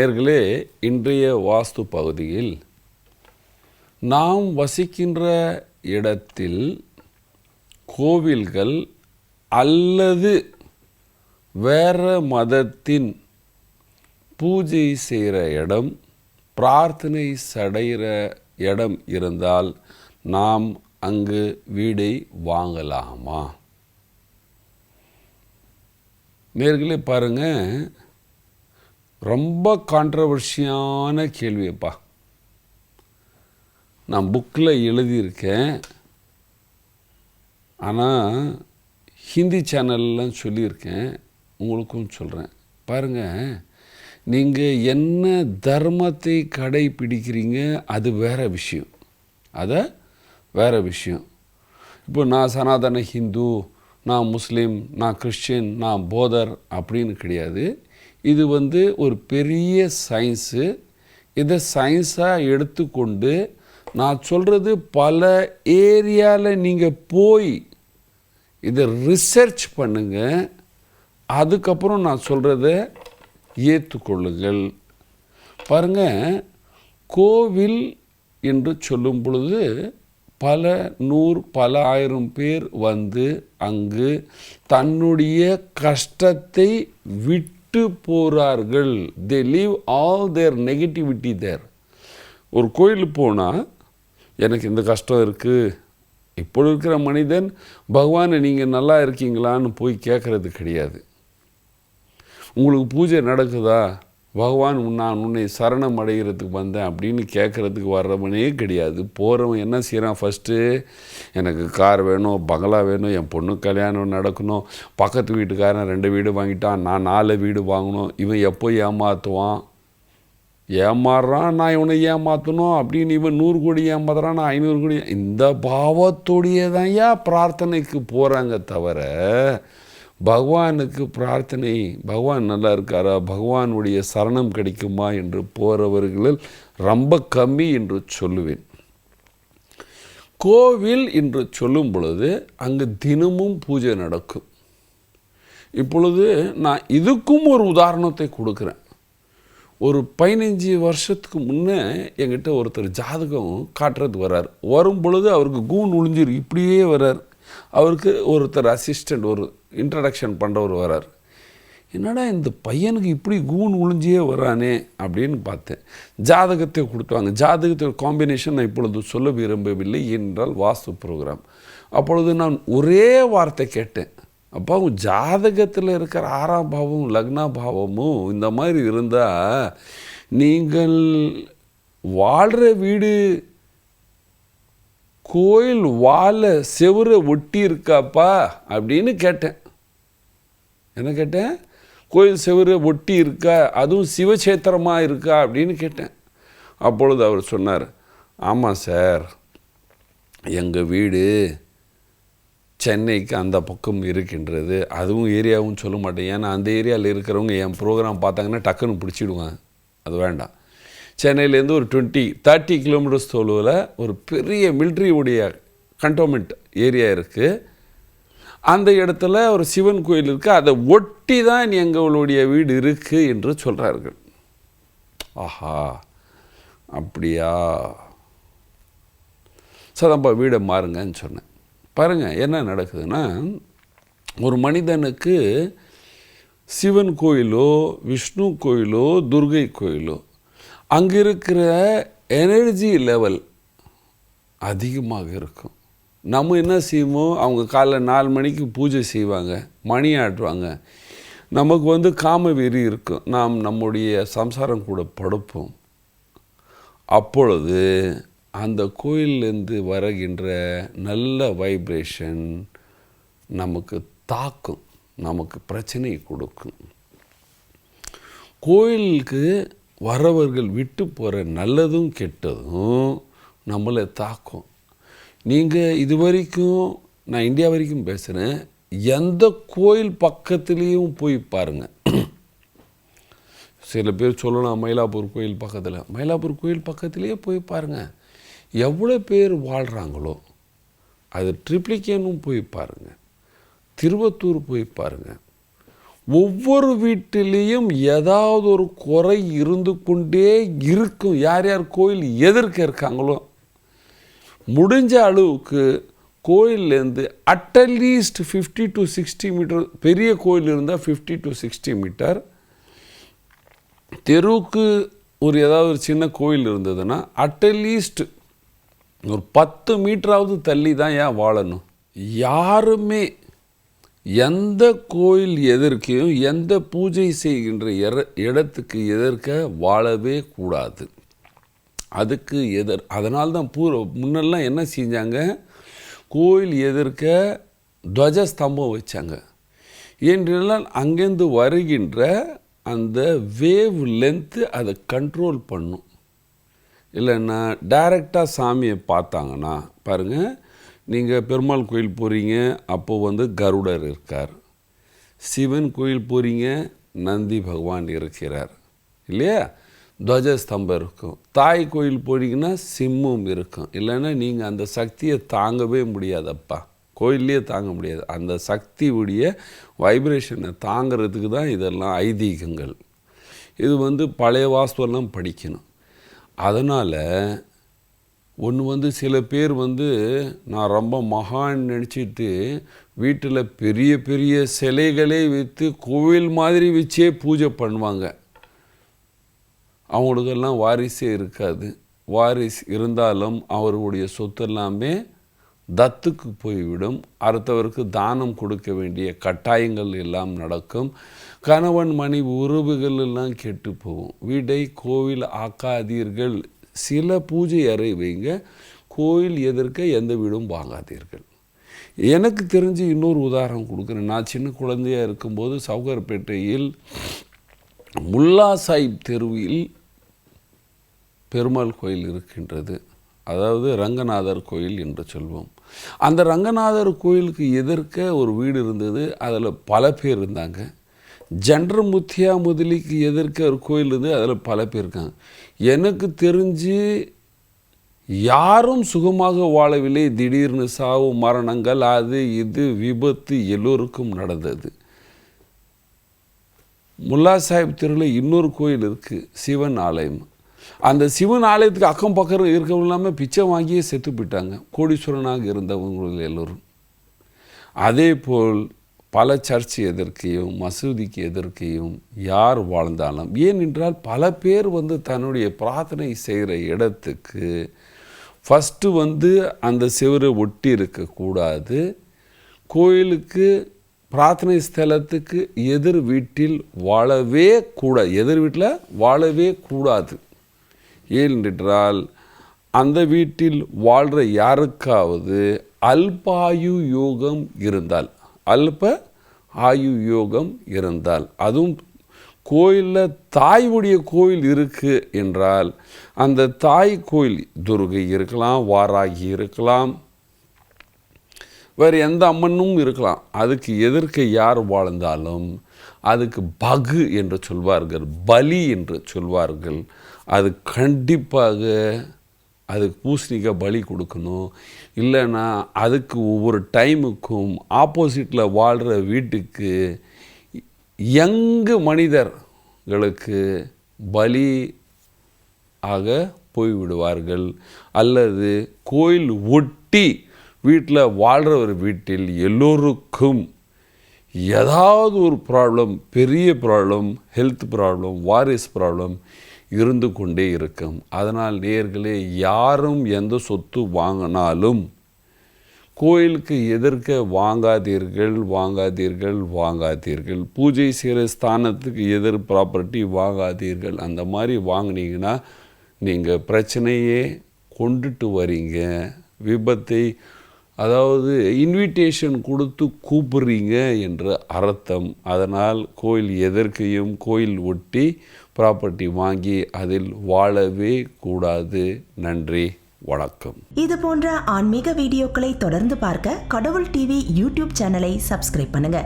நேர்களே இன்றைய வாஸ்து பகுதியில் நாம் வசிக்கின்ற இடத்தில் கோவில்கள் அல்லது வேற மதத்தின் பூஜை செய்கிற இடம் பிரார்த்தனை சடைகிற இடம் இருந்தால் நாம் அங்கு வீடை வாங்கலாமா? நேர்களே பாருங்க ரொம்ப கான்ட்ரவர்ஷியான கேள்வியப்பா. நான் புக்கில் எழுதியிருக்கேன். ஆனால் ஹிந்தி சேனல்லாம் சொல்லியிருக்கேன். உங்களுக்கும் சொல்கிறேன் பாருங்கள் நீங்கள் என்ன தர்மத்தை கடைபிடிக்கிறீங்க அது வேறு விஷயம். அதை வேறு விஷயம். இப்போ நான் சனாதன ஹிந்து நான் முஸ்லீம் நான் கிறிஸ்டின் நான் போதர் அப்படின்னு கிடையாது. இது வந்து ஒரு பெரிய சயின்ஸு. இதை சயின்ஸாக எடுத்துக்கொண்டு நான் சொல்கிறது பல ஏரியாவில் நீங்கள் போய் இதை ரிசர்ச் பண்ணுங்கள் அதுக்கப்புறம் நான் சொல்கிறத ஏற்றுக்கொள்ளுங்கள் பாருங்கள் கோவில் என்று சொல்லும் பொழுது பல நூறு பல ஆயிரம் பேர் வந்து அங்கு தன்னுடைய கஷ்டத்தை விட்டு விட்டு போகிறார்கள் they leave all their negativity there ஒரு கோயிலுக்கு போனால் எனக்கு இந்த கஷ்டம் இருக்குது இப்போ இருக்கிற மனிதன் பகவானை நீங்கள் நல்லா இருக்கீங்களான்னு போய் கேட்குறது கிடையாது. உங்களுக்கு பூஜை நடக்குதா? பகவான் நான் உன்னை சரணம் அடைகிறதுக்கு வந்தேன் அப்படின்னு கேட்குறதுக்கு வர்றவனே கிடையாது. போகிறவன் என்ன செய்கிறான் ஃபஸ்ட்டு எனக்கு கார் வேணும் பங்களா வேணும் என் பொண்ணு கல்யாணம் நடக்கணும் பக்கத்து வீட்டுக்காரன் ரெண்டு வீடு வாங்கிட்டான் நான் நாலு வீடு வாங்கணும் இவன் எப்போ ஏமாற்றுவான் ஏமாறுறான் நான் இவனை ஏமாற்றணும் அப்படின்னு இவன் நூறு கோடி ஏமாத்துறான் நான் ஐநூறு கோடி இந்த பாவத்தோடைய தான் ஏன் பிரார்த்தனைக்கு போகிறாங்க தவிர பகவானுக்கு பிரார்த்தனை பகவான் நல்லா இருக்காரா? பகவானுடைய சரணம் கிடைக்குமா என்று போகிறவர்களில் ரொம்ப கம்மி என்று சொல்லுவேன். கோவில் என்று சொல்லும் பொழுது அங்கு தினமும் பூஜை நடக்கும். இப்பொழுது நான் இதுக்கும் ஒரு உதாரணத்தை கொடுக்குறேன். ஒரு பதினஞ்சு வருஷத்துக்கு முன்னே என்கிட்ட ஒருத்தர் ஜாதகம் காட்டுறதுக்கு வர்றார். வரும் பொழுது அவருக்கு கூண் உழிஞ்சிரு இப்படியே வர்றார். அவருக்கு ஒருத்தர் அசிஸ்டண்ட் ஒரு இன்ட்ரடக்ஷன் பண்ணுறவர் வர்றார் என்னடா இந்த பையனுக்கு இப்படி கூன் ஒளிஞ்சியே வரானே அப்படின்னு பார்த்தேன். ஜாதகத்தை கொடுத்தாங்க. ஜாதகத்தோட காம்பினேஷன் நான் இப்பொழுது சொல்ல விரும்பவில்லை என்றால் வாஸ்து ப்ரோக்ராம் அப்பொழுது நான் ஒரே வார்த்தை கேட்டேன். அப்போ அவங்க ஜாதகத்தில் இருக்கிற ஆறாம் பாவமும் லக்னா பாவமும் இந்த மாதிரி இருந்தால் நீங்கள் வாழ்கிற வீடு கோயில் வாழை செவரை ஒட்டி இருக்காப்பா அப்படின்னு கேட்டேன். என்ன கேட்டேன்? கோயில் செவரு ஒட்டி இருக்கா அதுவும் சிவச்சேத்திரமாக இருக்கா அப்படின்னு கேட்டேன். அப்பொழுது அவர் சொன்னார் ஆமாம் சார் எங்கள் வீடு சென்னைக்கு அந்த பக்கம் இருக்கின்றது. அதுவும் ஏரியாவும் சொல்ல மாட்டேன். ஏன்னா அந்த ஏரியாவில் இருக்கிறவங்க என் ப்ரோக்ராம் பார்த்தாங்கன்னா டக்குன்னு பிடிச்சிடுவாங்க. அது வேண்டாம். சென்னையிலேருந்து ஒரு டுவெண்ட்டி தேர்ட்டி கிலோமீட்டர்ஸ் தொழுவில் ஒரு பெரிய மில்ட்ரியுடைய கண்டோன்மெண்ட் ஏரியா இருக்குது அந்த இடத்துல ஒரு சிவன் கோயில் இருக்குது அதை ஒட்டி தான் எங்களுடைய வீடு இருக்குது என்று சொல்கிறார்கள் ஆஹா அப்படியா? சதம்பா வீடை மாறுங்கன்னு சொன்னேன். பாருங்கள் என்ன நடக்குதுன்னா ஒரு மனிதனுக்கு சிவன் கோயிலோ விஷ்ணு கோயிலோ துர்கை கோயிலோ அங்கே இருக்கிற எனர்ஜி லெவல் அதிகமாக இருக்கும். நம்ம என்ன செய்வோம்? அவங்க காலைல நாலு மணிக்கு பூஜை செய்வாங்க மணி ஆட்டுவாங்க. நமக்கு வந்து காம வெறி இருக்கும். நாம் நம்முடைய சம்சாரம் கூட படுப்போம். அப்பொழுது அந்த கோயிலேருந்து வருகின்ற நல்ல வைப்ரேஷன் நமக்கு தாக்கும் நமக்கு பிரச்சனை கொடுக்கும். கோயிலுக்கு வரவர்கள் விட்டு போகிற நல்லதும் கெட்டதும் நம்மளை தாக்கும். நீங்கள் இது வரைக்கும் நான் இந்தியா வரைக்கும் பேசுகிறேன் எந்த கோயில் பக்கத்துலேயும் போய் பாருங்கள் சில பேர் சொல்லலாம் மயிலாப்பூர் கோயில் பக்கத்தில். மயிலாப்பூர் கோயில் பக்கத்துலேயே போய் பாருங்கள் எவ்வளோ பேர் வாழ்கிறாங்களோ அது ட்ரிப்ளிகேனும் போய் பாருங்கள் திருவத்தூர் போய் பாருங்கள் ஒவ்வொரு வீட்டிலையும் ஏதாவது ஒரு குறை இருந்து கொண்டே இருக்கும். யார் யார் கோயில் எதிர்க்க இருக்காங்களோ? முடிஞ்ச அளவுக்கு கோயிலேருந்து at least fifty to sixty meter பெரிய கோயில் இருந்தால் ஃபிஃப்டி டு சிக்ஸ்டி மீட்டர் தெருவுக்கு ஒரு ஏதாவது ஒரு சின்ன கோயில் இருந்ததுன்னா அட்லீஸ்ட் ஒரு பத்து மீட்டராவது தள்ளி தான் ஏன் வாழணும்? யாருமே எந்த கோயில் எதிர்க்கையும் எந்த பூஜை செய்கின்ற இடத்துக்கு எதிர்க்க வாழவே கூடாது. அதுக்கு எதிர் அதனால் தான் பூ முன்னெல்லாம் என்ன செஞ்சாங்க? கோயில் எதிர்க்க துவஜ ஸ்தம்பம் வச்சாங்க. என்றெல்லாம் அங்கேருந்து வருகின்ற அந்த வேவ் லென்த்து அதை கண்ட்ரோல் பண்ணும். இல்லைன்னா டைரெக்டாக சாமியை பார்த்தாங்கன்னா பாருங்கள் நீங்கள் பெருமாள் கோயில் போகிறீங்க அப்போது வந்து கருடர் இருக்கார். சிவன் கோயில் போகிறீங்க நந்தி பகவான் இருக்கிறார். இல்லையா? துவஜஸ்தம்பம் இருக்கும். தாய் கோயில் போனீங்கன்னா சிம்மம் இருக்கும். இல்லைன்னா நீங்கள் அந்த சக்தியை தாங்கவே முடியாதப்பா. கோயிலே தாங்க முடியாது. அந்த சக்தியுடைய வைப்ரேஷனை தாங்கிறதுக்கு தான் இதெல்லாம் ஐதீகங்கள். இது வந்து பழைய வாஸ்துவெல்லாம் படிக்கணும். அதனால் ஒன்று வந்து சில பேர் வந்து நான் ரொம்ப மகான் நினச்சிட்டு வீட்டில் பெரிய பெரிய சிலைகளே விற்று கோவில் மாதிரி வச்சே பூஜை பண்ணுவாங்க. அவங்களுக்கெல்லாம் வாரிசே இருக்காது. வாரிசு இருந்தாலும் அவர்களுடைய சொத்து எல்லாமே தத்துக்கு போய்விடும். அடுத்தவருக்கு தானம் கொடுக்க வேண்டிய கட்டாயங்கள் எல்லாம் நடக்கும். கணவன் மனைவி உறவுகள் எல்லாம் கெட்டு போகும். வீடை கோவில் ஆக்காதீர்கள் சில பூஜை அறை வைங்க கோயில் எதிர்க்க எந்த வீடும் வாங்காதீர்கள். எனக்கு தெரிஞ்சு இன்னொரு உதாரணம் கொடுக்குறேன். நான் சின்ன குழந்தையாக இருக்கும்போது சவுகர்பேட்டையில் முல்லா சாஹிப் தெருவில் பெருமாள் கோயில் இருக்கின்றது. அதாவது ரங்கநாதர் கோயில் என்று சொல்வோம். அந்த ரங்கநாதர் கோயிலுக்கு எதிர்க்க ஒரு வீடு இருந்தது. அதில் பல பேர் இருந்தாங்க. ஜெண்டர் முத்தியா முதலிக்கு எதிர்க்க ஒரு கோயில் இருந்து அதில் பல பேர் இருக்காங்க. எனக்கு தெரிஞ்சு யாரும் சுகமாக வாழவில்லை. திடீர்னு சாவு மரணங்கள் அது இது விபத்து எல்லோருக்கும் நடந்தது. முல்லா சாஹிப் தெருவில் இன்னொரு கோயில் இருக்குது சிவன் ஆலயம். அந்த சிவன் ஆலயத்துக்கு அக்கம் பக்கம் இருக்கவங்க இல்லாமல் பிச்சை வாங்கியே செத்து போயிட்டாங்க. கோடீஸ்வரனாக இருந்தவங்க எல்லோரும். அதே போல் பல சர்ச் எதிர்க்கையும் மசூதிக்கு எதிர்க்கையும் யார் வாழ்ந்தாலும் ஏனென்றால் பல பேர் வந்து தன்னுடைய பிரார்த்தனை செய்கிற இடத்துக்கு ஃபஸ்ட்டு வந்து அந்த செவரை ஒட்டி இருக்கக்கூடாது கோயிலுக்கு பிரார்த்தனை ஸ்தலத்துக்கு எதிர் வீட்டில் வாழவே கூடாது எதிர் வீட்டில் வாழவே கூடாது. ஏனென்றால் அந்த வீட்டில் வாழ்கிற யாருக்காவது அல்பாயு யோகம் இருந்தால் அல்ப ஆயு யோகம் இருந்தால். அதுவும் கோயிலில் தாயுடைய கோயில் இருக்குது என்றால் அந்த தாய் கோயில் துர்கை இருக்கலாம் வாராகி இருக்கலாம் வேறு எந்த அம்மனும் இருக்கலாம். அதுக்கு எதிர்க்க யார் வாழ்ந்தாலும் அதுக்கு பகு என்று சொல்வார்கள் பலி என்று சொல்வார்கள். அது கண்டிப்பாக அதுக்கு பூசணிக்காய் பலி கொடுக்கணும். இல்லைன்னா அதுக்கு ஒவ்வொரு டைமுக்கும் ஆப்போசிட்டில் வாழ்கிற வீட்டுக்கு யங்கு மனிதர்களுக்கு பலி ஆக போய்விடுவார்கள். அல்லது கோயில் ஒட்டி வீட்டில் வாழ்கிற ஒரு வீட்டில் எல்லோருக்கும் ஏதாவது ஒரு ப்ராப்ளம் பெரிய problem health problem Waris problem இருந்து கொண்டே இருக்கும். அதனால் நேர்களே யாரும் எந்த சொத்து வாங்கினாலும் கோயிலுக்கு எதிர்க்க வாங்காதீர்கள் வாங்காதீர்கள் வாங்காதீர்கள். பூஜை செய்கிற ஸ்தானத்துக்கு எதிர் ப்ராப்பர்ட்டி வாங்காதீர்கள். அந்த மாதிரி வாங்கினீங்கன்னா நீங்கள் பிரச்சனையே கொண்டுட்டு வரீங்க. விபத்தை அதாவது இன்விடேஷன் கொடுத்து கூப்பிடுறீங்க என்ற அர்த்தம். அதனால் கோயில் எதற்கையும் கோயில் ஒட்டி ப்ராப்பர்ட்டி வாங்கி அதில் வாழவே கூடாது. நன்றி வணக்கம். இது போன்ற ஆன்மீக வீடியோக்களை தொடர்ந்து பார்க்க கடவுள் டிவி யூடியூப் சேனலை சப்ஸ்கிரைப் பண்ணுங்க.